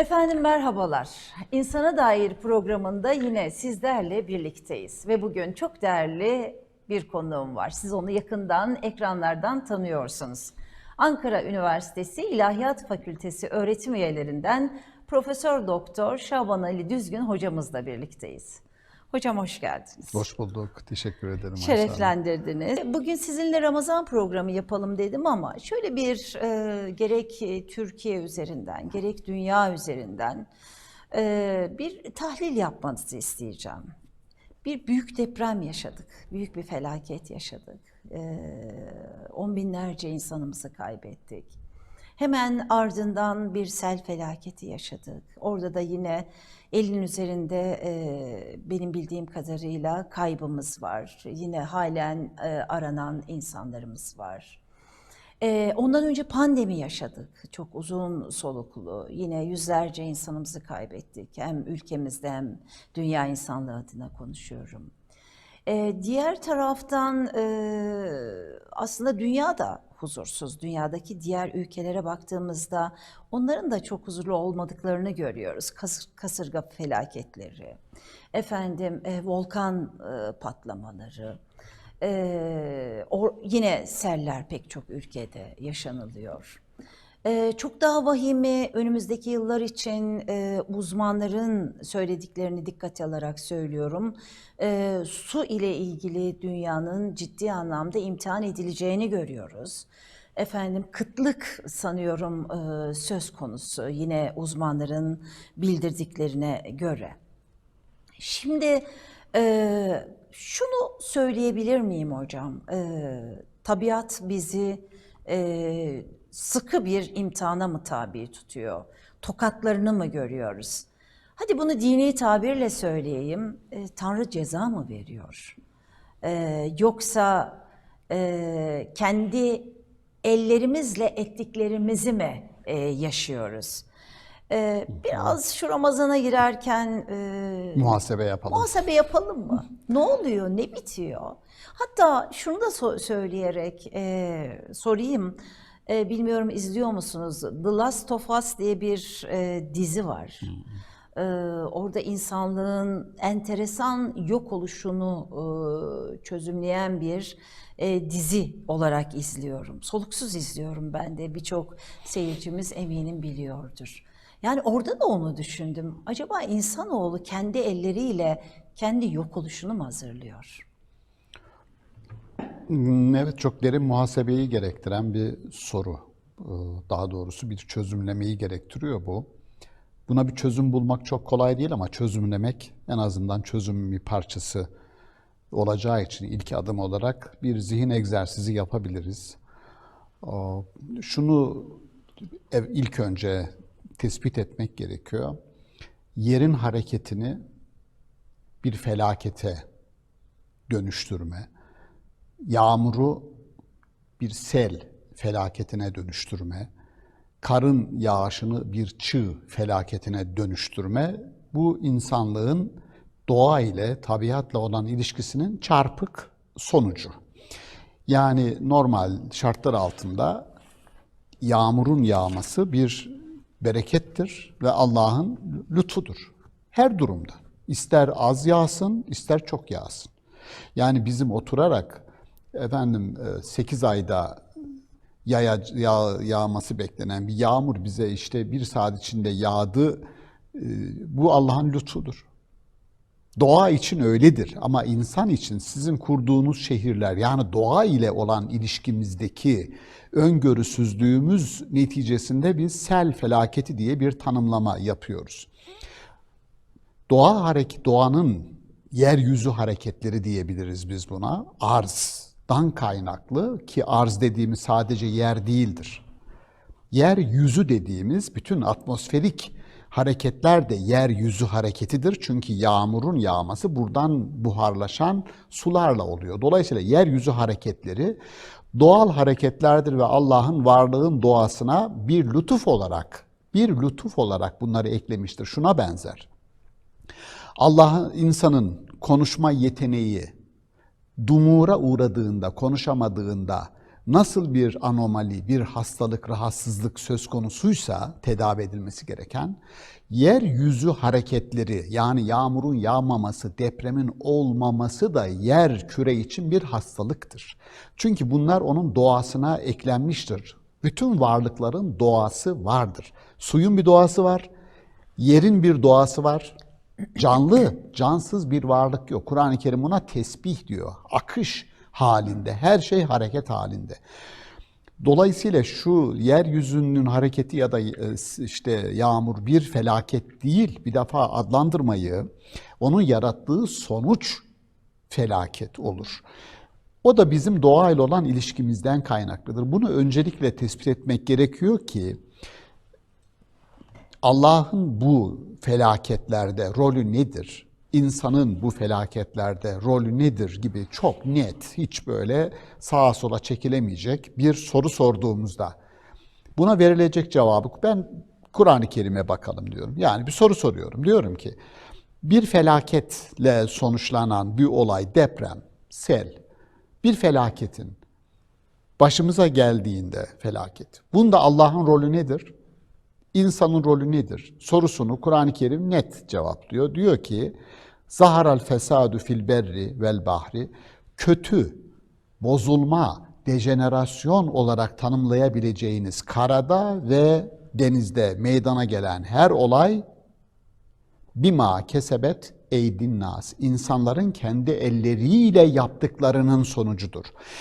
Efendim merhabalar. İnsana Dair programında yine sizlerle birlikteyiz ve bugün çok değerli bir konuğum var. Siz onu yakından ekranlardan tanıyorsunuz. Ankara Üniversitesi İlahiyat Fakültesi öğretim üyelerinden Profesör Doktor Şaban Ali Düzgün hocamızla birlikteyiz. Hocam hoş geldiniz. Hoş bulduk. Teşekkür ederim. Şereflendirdiniz. Bugün sizinle Ramazan programı yapalım dedim ama şöyle bir e, gerek e, Türkiye üzerinden gerek dünya üzerinden e, bir tahlil yapmanızı isteyeceğim. Bir büyük deprem yaşadık, büyük bir felaket yaşadık. E, on binlerce insanımızı kaybettik. Hemen ardından bir sel felaketi yaşadık. Orada da yine elin üzerinde e, benim bildiğim kadarıyla kaybımız var. Yine halen e, aranan insanlarımız var. E, ondan önce pandemi yaşadık. Çok uzun soluklu. Yine yüzlerce insanımızı kaybettik. Hem ülkemizde hem dünya insanlığı adına konuşuyorum. Ee, diğer taraftan e, aslında dünya da huzursuz. Dünyadaki diğer ülkelere baktığımızda onların da çok huzurlu olmadıklarını görüyoruz. Kas, kasırga felaketleri, efendim e, volkan e, patlamaları, e, or, yine seller pek çok ülkede yaşanılıyor. Çok daha vahimi önümüzdeki yıllar için uzmanların söylediklerini dikkate alarak söylüyorum. Su ile ilgili dünyanın ciddi anlamda imtihan edileceğini görüyoruz. Efendim kıtlık sanıyorum söz konusu yine uzmanların bildirdiklerine göre. Şimdi şunu söyleyebilir miyim hocam? Tabiat bizi sıkı bir imtihana mı tabi tutuyor? Tokatlarını mı görüyoruz? Hadi bunu dini tabirle söyleyeyim. E, Tanrı ceza mı veriyor? E, yoksa e, kendi ellerimizle ettiklerimizi mi e, yaşıyoruz? E, biraz şu Ramazan'a girerken e, Muhasebe yapalım. Muhasebe yapalım mı? Ne oluyor? Ne bitiyor? Hatta şunu da so- söyleyerek e, sorayım. E, bilmiyorum izliyor musunuz? The Last of Us diye bir e, dizi var. E, orada insanlığın enteresan yok oluşunu e, çözümleyen bir e, dizi olarak izliyorum. Soluksuz izliyorum ben de. Birçok seyircimiz eminim biliyordur. Yani orada da onu düşündüm. Acaba insanoğlu kendi elleriyle kendi yok oluşunu mu hazırlıyor? Hmm, Evet çok derin muhasebeyi gerektiren bir soru. Ee, Daha doğrusu bir çözümlemeyi gerektiriyor bu. Buna bir çözüm bulmak çok kolay değil ama çözümlemek en azından çözümün bir parçası olacağı için ilk adım olarak bir zihin egzersizi yapabiliriz. Şunu ilk önce tespit etmek gerekiyor. Yerin hareketini bir felakete dönüştürme, yağmuru bir sel felaketine dönüştürme, karın yağışını bir çığ felaketine dönüştürme, bu insanlığın doğa ile, tabiatla olan ilişkisinin çarpık sonucu. Yani normal şartlar altında yağmurun yağması bir berekettir ve Allah'ın lütfudur. Her durumda. İster az yağsın, ister çok yağsın. Yani bizim oturarak efendim 8 ayda yaya, yağ, yağması beklenen bir yağmur bize işte bir saat içinde yağdı. e, Bu Allah'ın lütfudur. Doğa için öyledir ama insan için sizin kurduğunuz şehirler yani doğa ile olan ilişkimizdeki öngörüsüzlüğümüz neticesinde biz sel felaketi diye bir tanımlama yapıyoruz. Doğa hareket doğanın yeryüzü hareketleri diyebiliriz biz buna. Arzdan kaynaklı ki arz dediğimiz sadece yer değildir. Yeryüzü dediğimiz bütün atmosferik hareketler de yeryüzü hareketidir. Çünkü yağmurun yağması buradan buharlaşan sularla oluyor. Dolayısıyla yeryüzü hareketleri doğal hareketlerdir ve Allah'ın varlığın doğasına bir lütuf olarak, bir lütuf olarak bunları eklemiştir. Şuna benzer. Allah'ın insanın konuşma yeteneği dumura uğradığında, konuşamadığında nasıl bir anomali, bir hastalık, rahatsızlık söz konusuysa tedavi edilmesi gereken, yeryüzü hareketleri yani yağmurun yağmaması, depremin olmaması da yer küre için bir hastalıktır. Çünkü bunlar onun doğasına eklenmiştir. Bütün varlıkların doğası vardır. Suyun bir doğası var, yerin bir doğası var. Canlı, cansız bir varlık yok. Kur'an-ı Kerim buna tesbih diyor. Akış halinde, her şey hareket halinde. Dolayısıyla şu yeryüzünün hareketi ya da e, işte yağmur bir felaket değil. Bir defa adlandırmayı, onun yarattığı sonuç felaket olur. O da bizim doğayla olan ilişkimizden kaynaklıdır. Bunu öncelikle tespit etmek gerekiyor ki Allah'ın bu felaketlerde rolü nedir? İnsanın bu felaketlerde rolü nedir gibi çok net, hiç böyle sağa sola çekilemeyecek bir soru sorduğumuzda buna verilecek cevabı ben Kur'an-ı Kerim'e bakalım diyorum. Yani bir soru soruyorum. Diyorum ki bir felaketle sonuçlanan bir olay, deprem, sel, bir felaketin başımıza geldiğinde felaket. Bunda Allah'ın rolü nedir? İnsanın rolü nedir? Sorusunu Kur'an-ı Kerim net cevaplıyor. Diyor ki, Zaharal fesadu fil berri vel bahri, kötü, bozulma, dejenerasyon olarak tanımlayabileceğiniz karada ve denizde meydana gelen her olay bima kesebet eydin nas. İnsanların kendi elleriyle yaptıklarının sonucudur.